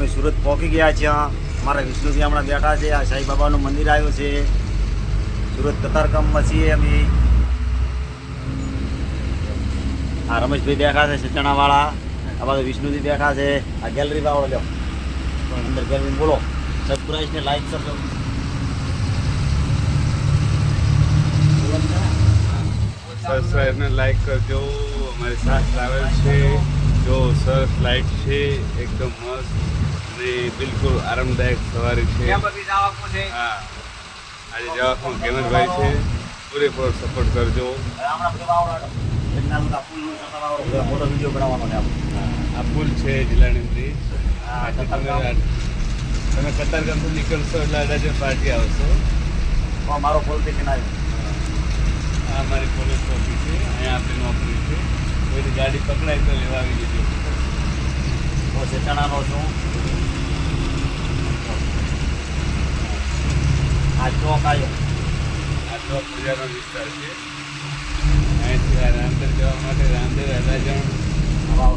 અમે સુરત પહોંચી ગયા છીએ અમારા વિષ્ણુજી હમણાં બેઠા છે. આ સાંઈ બાબાનું મંદિર આવ્યું છે. સુરત કતારકામમાં છીએ અમે. આ રમેશભાઈ બેઠા છે સચણાવાળા આ બાજુ વિષ્ણુજી બેઠા છે. આ ગેલેરી વાળો લ્યો. અંદર ગેલેરી બોલો. સબસ્ક્રાઇબ ને લાઈક કરજો. સબસ્ક્રાઈબ ને લાઈક કરજો. અમારી સાથ ટ્રાવેલ છે. જો સરસ લાઈટ છે, એકદમ મસ્ત. અને બિલકુલ આરામદાયક સવારી છે. હા. આજે પણ કેમરભાઈ છે. પૂરેપૂરો સપોર્ટ કરજો. આ પુલ છે જિલ્લાની બ્રિજ. તમે કતારગામ. તમે કતારગામથી નીકળશો એટલે અડાજે પાર્ટી આવશો. મારો પોલથી કિનારે. આ મારી પોલીસ ચોકી છે. અહીંયા આપણી નોકરી છે. કોઈ ગાડી પકડાય તો લેવા આવી જજો. હું સેચાણાનો છું. આ ચોક આવ્યો બજારનો વિસ્તાર છે અહીંથી રામદેવ જવા માટે રામદેવ અડાજણ જણ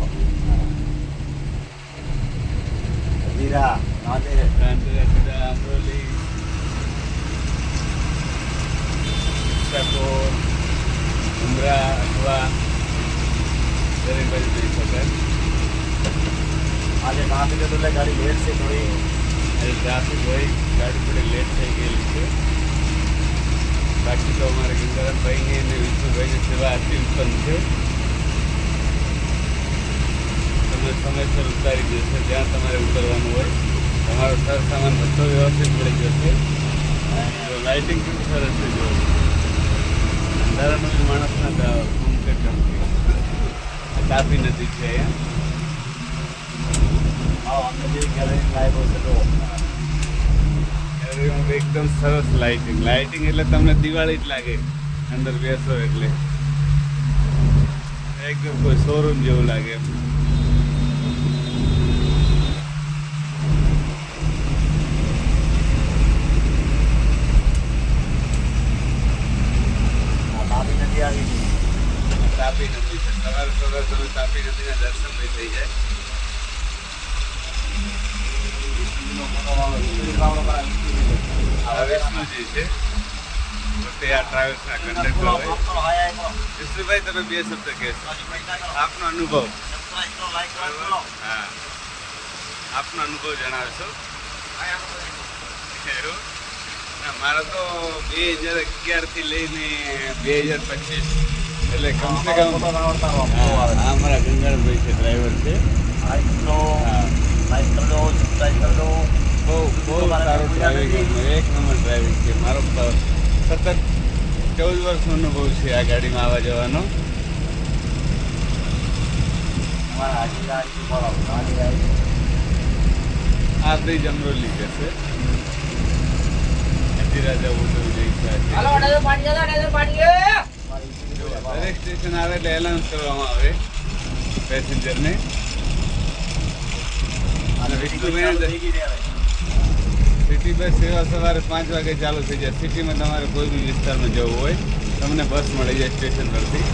જીરા રામદેવ સીધા અમરોલી ઈચ્છાપોર ઉમરા અથવા દરેક બાજુ જઈ શકાય આજે ટ્રાફિક એટલે ગાડી લેટ છે થોડી આજે ભાઈ ગાડી થોડી લેટ થઈ ગયેલી છે. બાકી તો અમારે ગંગારામભાઈની અને વિષ્ણુભાઈની સેવા અતિ ઉત્તમ છે. તમે સમયસર ઉતારી દેશે, જ્યાં તમારે ઉતરવાનું હોય. તમારો સર સામાન બધો વ્યવસ્થિત મળી જશે. લાઇટિંગ કેવું સરસ છે જો અંધારામાં માણસના ઘૂમ કે કાપી નદી છે અહીંયા. છે એકદમ સરસ લાઇટિંગ લાઇટિંગ એટલે તમને દિવાળી જ લાગે અંદર બેસો એટલે એકદમ કોઈ શોરૂમ જેવું લાગે એમ આ તાપી નદી આવી ગઈ તાપી નદી છે સવાર સવાર તમે તાપી નદીના દર્શન બી થઈ જાય વિષ્ણુજીનો ફોટો વાળો વિષ્ણુજી વાળો કરા વિષ્ણુજી આ વિષ્ણુજી છે પોતે આ ટ્રાવેલ્સના કંડક્ટર તમે બે શબ્દ કહેશો આપનો અનુભવ હા આપનો અનુભવ જણાવશો એવું મારો તો બે હજાર અગિયારથી લઈને બે હજાર પચીસ એટલે કમસે કમ હા આ અમારા ગંગાળભાઈ છે ડ્રાઈવર છે બહુ બહુ સારું ડ્રાઇવિંગ એક નંબર ડ્રાઇવિંગ છે. મારો સતત ચૌદ વર્ષનો અનુભવ છે આ ગાડીમાં આવવા જવાનો. આ બ્રિજ અમરોલી જશે રાજા તો ઈચ્છા દરેક સ્ટેશન આવે એટલે એલાઉન્સ કરવામાં આવે પેસેન્જરને. અને વિષ્ણુભાઈ સિટી બસ સેવા સવારે પાંચ વાગે ચાલુ થઈ જાય. સિટીમાં તમારે કોઈ બી વિસ્તારમાં જવું હોય, તમને બસ મળી જાય સ્ટેશન પરથી.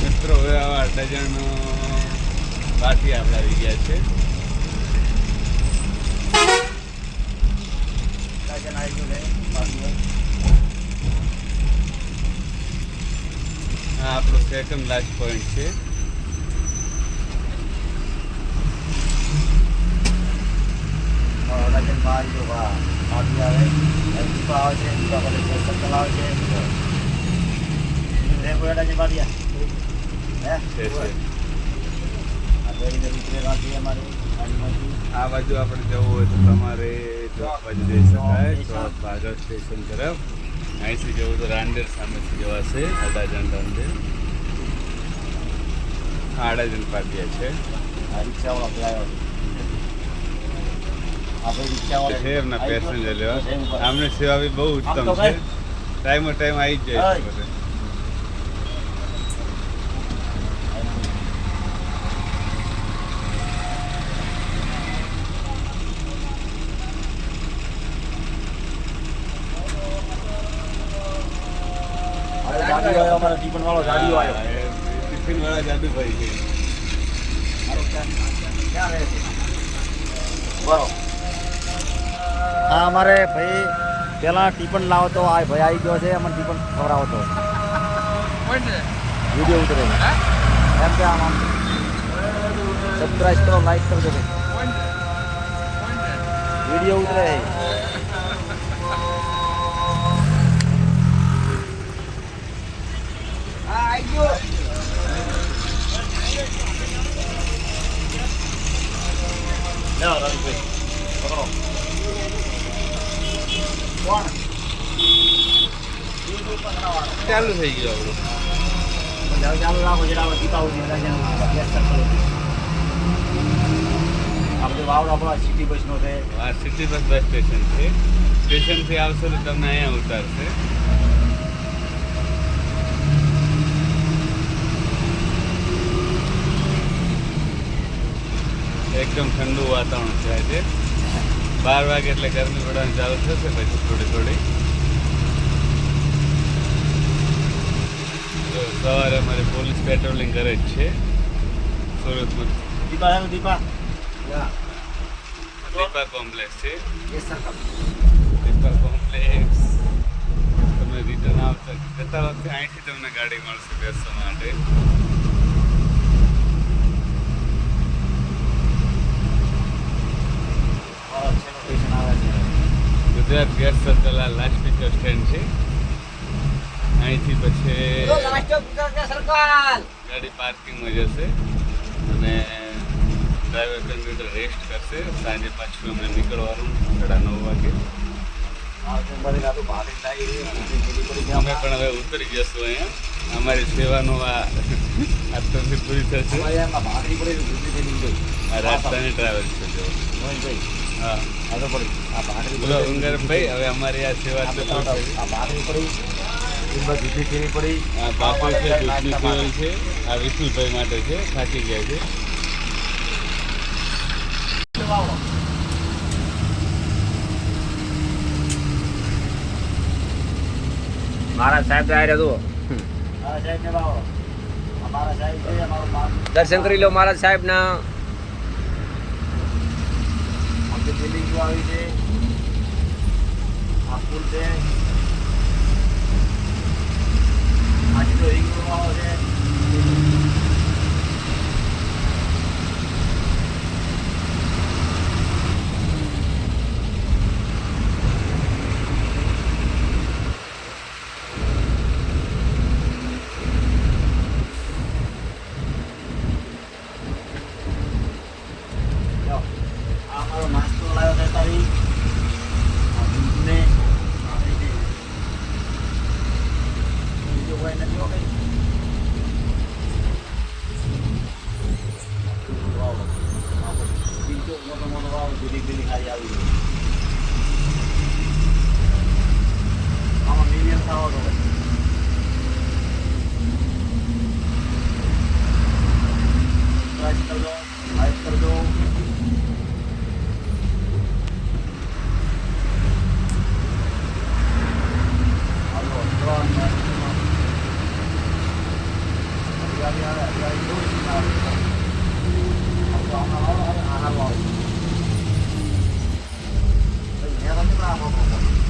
મિત્રો, હવે આવા ડઝન બાકી આપણે આવી ગયા છે. આ આપણો સેકન્ડ લાસ્ટ પોઈન્ટ છે. આ બાજુ આપણે જવું હોય તો તમારે ચોક બાજુ જઈ શકાય. ચોક ભાગળ સ્ટેશન તરફ. અહીંથી જવું તો રાંદેર સામેથી જવાશે અડાજણ રાંદેર આ અડાજણ પાટિયા છે છે એમના પેસેન્જર લેવા આમની સેવા બી બહુ ઉત્તમ છે ટાઈમો ટાઈમ આવી જ જાય છે અમારા ટીપણ વાળો ગાડીઓ આવ્યો ટિફિન વાળા જાદુભાઈ છે મારો ક્યાં ક્યાં રહે છે. બરો. હા અમારે ભાઈ પેલા ટીપન લાવતો આ ભાઈ આવી ગયો છે અમને ટીપણ ખવડાવતો. વીડિયો ઉતરે છે. એમ કે આમ સબસ્ક્રાઇબ કરો લાઈક કરજો વીડિયો ઉતરે છે. લ્યો, રવિભાઈ, પકડો. કોણ? ચાલુ થઈ ગયું આપણું જાઓ, ચાલો રાખો, જેડા આપણે પીતા હોય ને એના જેમ ગેસ સર્કલ હતું. આ બધું વાવડો આપણા સિટી બસનો છે આ સિટી બસ બસ સ્ટેશન છે સ્ટેશનથી આવશો તો તમને અહીંયા ઉતારશે એકદમ ઠંડુ વાતાવરણ છે. આજે બાર વાગે એટલે ગરમી પડવાની ચાલુ થશે પછી થોડી થોડી. સવારે અમારી પોલીસ પેટ્રોલિંગ કરે જ છે. સુરતમાં. દીપા દીપા. દીપા કોમ્પ્લેક્સ છે. દીપા કોમ્પ્લેક્સ. તમે રિટર્ન આવતા જતા વખતે અહીંથી તમને ગાડી મળશે બેસવા માટે મારો છેલ્લો સ્ટેશન આવે છે ગુજરાત ગેસ સર્કલ આ લાસ્ટ પિક્ચર સ્ટેન્ડ છે. અહીંથી પછી ગાડી પાર્કિંગમાં જશે અને ડ્રાઈવર કમ્પ્યુટર રેસ્ટ કરશે. સાંજે પાછું અમે નીકળવાનું સાડા નવ વાગે. અમે પણ હવે ઉતરી જશું અહીંયા. અમારી સેવાનો આ આજથી પૂરી થશે. રાજસ્થાની ટ્રાવેલ્સ છે જો. હા આ તો પડી. આ ભાગરી બોલો. હવે અમારી આ સેવા આ તો તો પડી. બધી પડી. આ બાપુ છે દૂધની નાસ્તા છે આ વિપુલભાઈ માટે છે થાકી ગયા છે મારા સાહેબ તો આર્યા જુઓ મારા સાહેબને વાવડો. આ મારા સાહેબ છે, અમારો બાપ. દર્શન કરી લો મારા સાહેબ ના મોટી બિલ્ડિંગો આવી છે. આ પુલ છે. આજે તો રિંગ રોડ છે. લ્યો. આ અમારો નાસ્તો લાવ્યો છે તારી આ દૂધને આ રીતે. બીજું કોઈ નથી હો કઈ? વાવ. આ બધું. બીજો મોટો મોટો વાવ બિલ્ડિંગ બિલ્ડિંગ ખાલી આવી ગઈ. આમાં million ખાવા તો હોય. Subscribe કરજો, like કરજો. હાલો, ત્રણ નાસ્તોમાં. હરિયાળી આવે, હરિયાળી જોઈ આવે. હાલો, આમાં આવો, હાલો, આ હાલો આવો.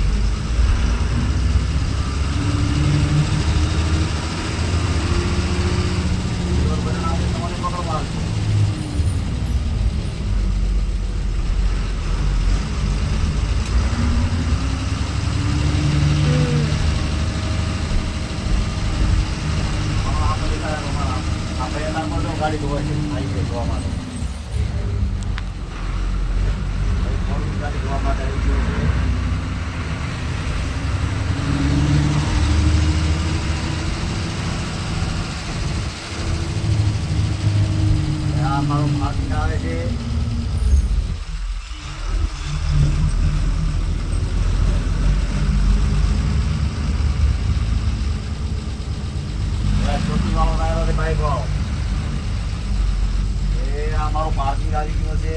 આ મારો માર્ગ આવે છે. ચોથી વાળો આવ્યો છે બાઈક વાળો એ આ મારો પાર્કિંગ આવી ગયો છે?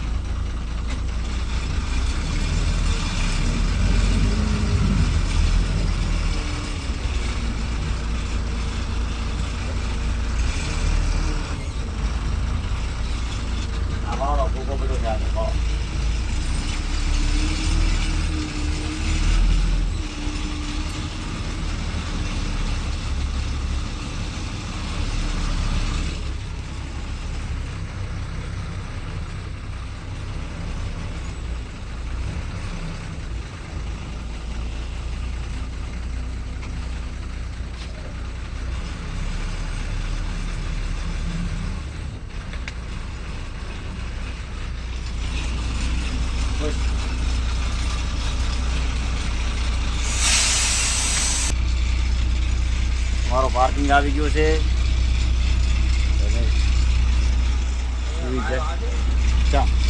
Parking આવી ગયો છે. ચા